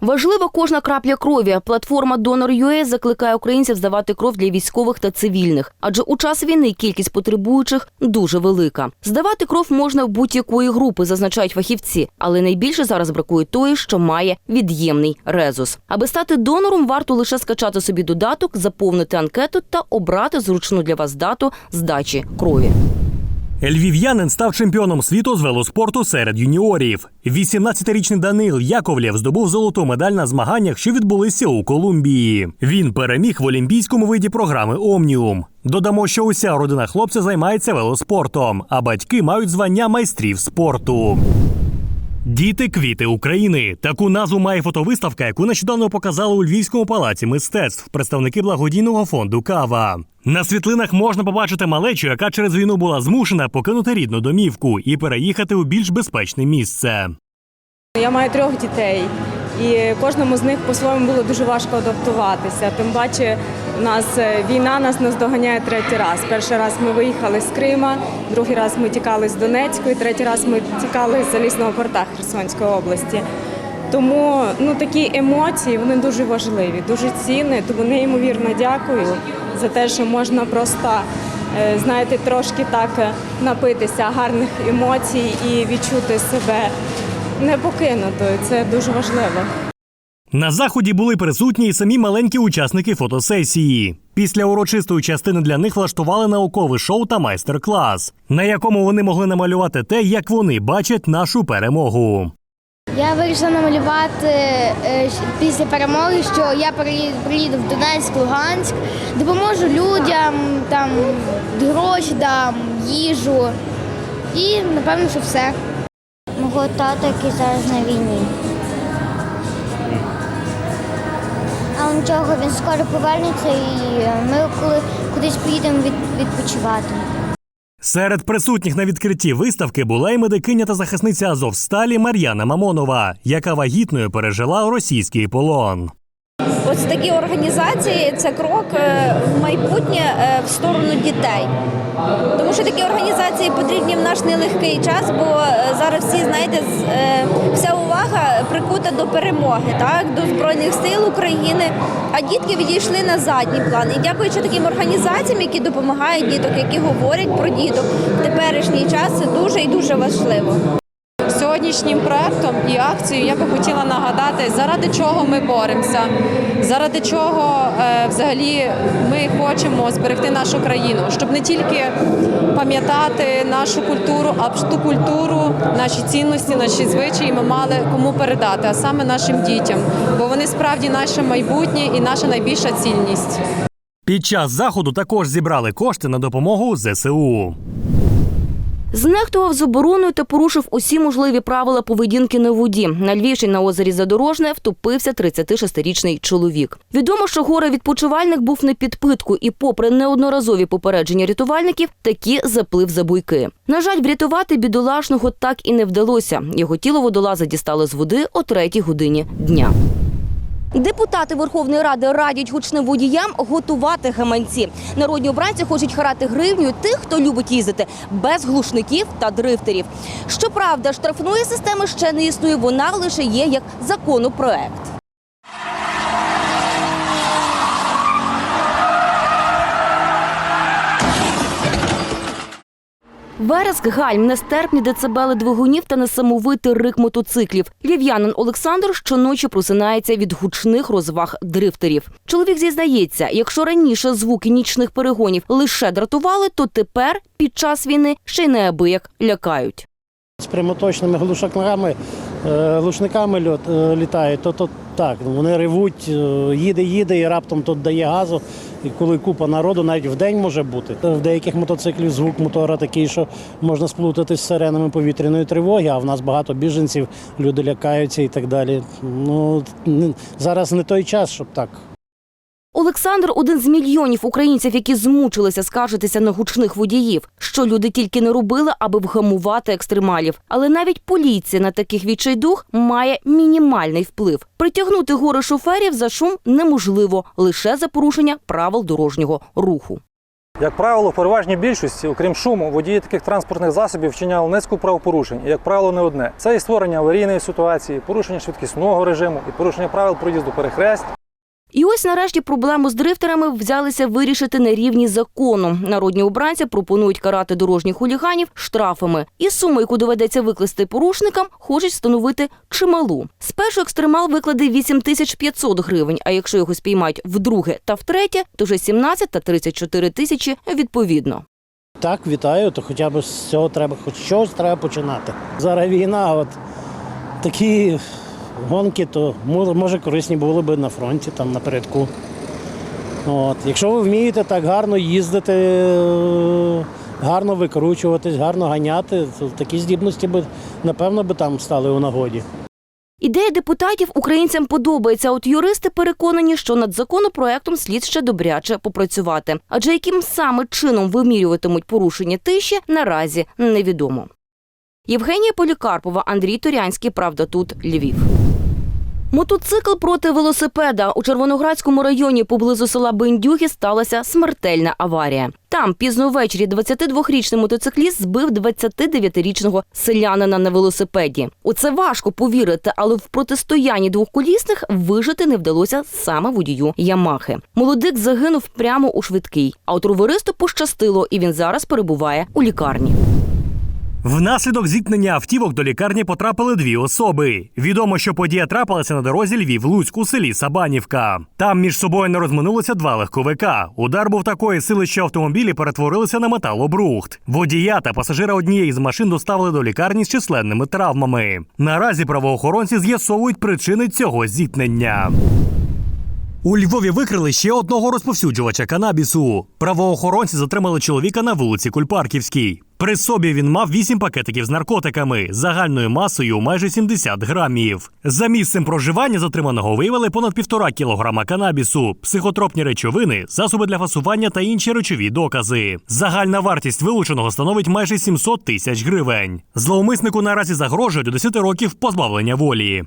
Важлива кожна крапля крові. Платформа Donor.ua закликає українців здавати кров для військових та цивільних, адже у час війни кількість потребуючих дуже велика. Здавати кров можна в будь-якої групи, зазначають фахівці, але найбільше зараз бракує тої, що має від'ємний резус. Аби стати донором, варто лише скачати собі додаток, заповнити анкету та обрати зручну для вас дату здачі крові. Львів'янин став чемпіоном світу з велоспорту серед юніорів. 18-річний Данил Яковлєв здобув золоту медаль на змаганнях, що відбулися у Колумбії. Він переміг в олімпійському виді програми Омніум. Додамо, що уся родина хлопця займається велоспортом, а батьки мають звання майстрів спорту. Діти квіти України. Таку назву має фотовиставка, яку нещодавно показали у Львівському палаці мистецтв представники благодійного фонду Кава. На світлинах можна побачити малечу, яка через війну була змушена покинути рідну домівку і переїхати у більш безпечне місце. Я маю трьох дітей, і кожному з них по-своєму було дуже важко адаптуватися. Тим паче, нас е, війна нас наздоганяє третій раз. Перший раз ми виїхали з Крима, другий раз ми тікали з Донецької, третій раз ми тікали з залізного порта Херсонської області. Тому ну такі емоції вони дуже важливі, дуже цінні. Тому неймовірно дякую за те, що можна просто е, знаєте, трошки так е, напитися гарних емоцій і відчути себе не покинутою. Це дуже важливо. На заході були присутні і самі маленькі учасники фотосесії. Після урочистої частини для них влаштували наукове шоу та майстер-клас, на якому вони могли намалювати те, як вони бачать нашу перемогу. Я вирішила намалювати е, після перемоги, що я приїду в Донецьк, Луганськ, допоможу людям, там гроші дам, їжу. І напевно, що все. Мого тата, який зараз на війні. А нічого, він скоро повернеться і ми коли кудись поїдемо від, відпочивати. Серед присутніх на відкритті виставки була й медикиня та захисниця Азовсталі Мар'яна Мамонова, яка вагітною пережила російський полон. Ось такі організації це крок е, в майбутнє е, в сторону дітей. Тому що такі організації потрібні в наш нелегкий час, бо е, зараз всі знаєте, вся увага прикута до перемоги, так до збройних сил України. А дітки відійшли на задній план. І дякуючи таким організаціям, які допомагають діток, які говорять про діток в теперішній час, це дуже і дуже важливо. Сьогоднішнім проектом і акцією я би хотіла нагадати, заради чого ми боремося, заради чого е, взагалі ми хочемо зберегти нашу країну, щоб не тільки пам'ятати нашу культуру, а ту культуру, наші цінності, наші звичаї ми мали кому передати, а саме нашим дітям, бо вони справді наше майбутнє і наша найбільша цінність. Під час заходу також зібрали кошти на допомогу ЗСУ. Знехтував забороною та порушив усі можливі правила поведінки на воді. На Львівщині на озері Задорожне втопився 36-річний чоловік. Відомо, що горе відпочивальник був на підпитку і, попри неодноразові попередження рятувальників, таки заплив за буйки. На жаль, врятувати бідолашного так і не вдалося. Його тіло водолази дістали з води о третій годині дня. Депутати Верховної Ради радять гучним водіям готувати гаманці. Народні обранці хочуть харати гривню тих, хто любить їздити без глушників та дрифтерів. Щоправда, штрафної системи ще не існує. Вона лише є як законопроект. Вереск, гальм, нестерпні децибели двигунів та несамовитий рик мотоциклів. Львів'янин Олександр щоночі просинається від гучних розваг дрифтерів. Чоловік зізнається, якщо раніше звуки нічних перегонів лише дратували, то тепер під час війни ще й неабияк лякають. З прямоточними глушаками, е, глушниками льот, е, літають, то, то так, вони ревуть, е, їде, їде і раптом тут дає газу. І коли купа народу, навіть в день може бути. В деяких мотоциклів звук мотора такий, що можна сплутати з сиренами повітряної тривоги, а в нас багато біженців, люди лякаються і так далі. Ну, зараз не той час, щоб так. Олександр один з мільйонів українців, які змучилися скаржитися на гучних водіїв. Що люди тільки не робили, аби вгамувати екстремалів. Але навіть поліція на таких відчайдух має мінімальний вплив. Притягнути гори шоферів за шум неможливо лише за порушення правил дорожнього руху. Як правило, в переважній більшості, окрім шуму, водії таких транспортних засобів вчиняли низку правопорушень, і, як правило, не одне. Це і створення аварійної ситуації, порушення швидкісного режиму і порушення правил проїзду перехрест. І ось нарешті проблему з дрифтерами взялися вирішити на рівні закону. Народні обранці пропонують карати дорожніх хуліганів штрафами. І суму, яку доведеться викласти порушникам, хочуть встановити чималу. Спершу екстремал викладе 8500 гривень, а якщо його спіймають вдруге та втретє, то вже 17 та 34 тисячі відповідно. Так, вітаю, то хоча б з цього треба, хоч щось треба починати. Зараз війна, от такі гонки, то мо- може корисні були б на фронті, там напередку. От. Якщо ви вмієте так гарно їздити, е, гарно викручуватись, гарно ганяти, то такі здібності би, напевно, би там стали у нагоді. Ідея депутатів українцям подобається. От юристи переконані, що над законопроектом слід ще добряче попрацювати. Адже яким саме чином вимірюватимуть порушення тиші, наразі невідомо. Євгенія Полікарпова, Андрій Торянський. Правда, тут Львів. Мотоцикл проти велосипеда у Червоноградському районі поблизу села Бендюги сталася смертельна аварія. Там пізно ввечері 22-річний мотоцикліст збив 29-річного селянина на велосипеді. У це важко повірити, але в протистоянні двохколісних вижити не вдалося саме водію Ямахи. Молодик загинув прямо у швидкий. А от роверисту пощастило, і він зараз перебуває у лікарні. Внаслідок зіткнення автівок до лікарні потрапили дві особи. Відомо, що подія трапилася на дорозі Львів-Луцьк у селі Сабанівка. Там між собою не розминулися два легковика. Удар був такої сили, що автомобілі перетворилися на металобрухт. Водія та пасажира однієї з машин доставили до лікарні з численними травмами. Наразі правоохоронці з'ясовують причини цього зіткнення. У Львові викрили ще одного розповсюджувача канабісу. Правоохоронці затримали чоловіка на вулиці Кульпарківській. При собі він мав 8 пакетиків з наркотиками загальною масою майже 70 грамів. За місцем проживання затриманого виявили понад півтора кілограма канабісу, психотропні речовини, засоби для фасування та інші речові докази. Загальна вартість вилученого становить майже 700 тисяч гривень. Зловмиснику наразі загрожує до 10 років позбавлення волі.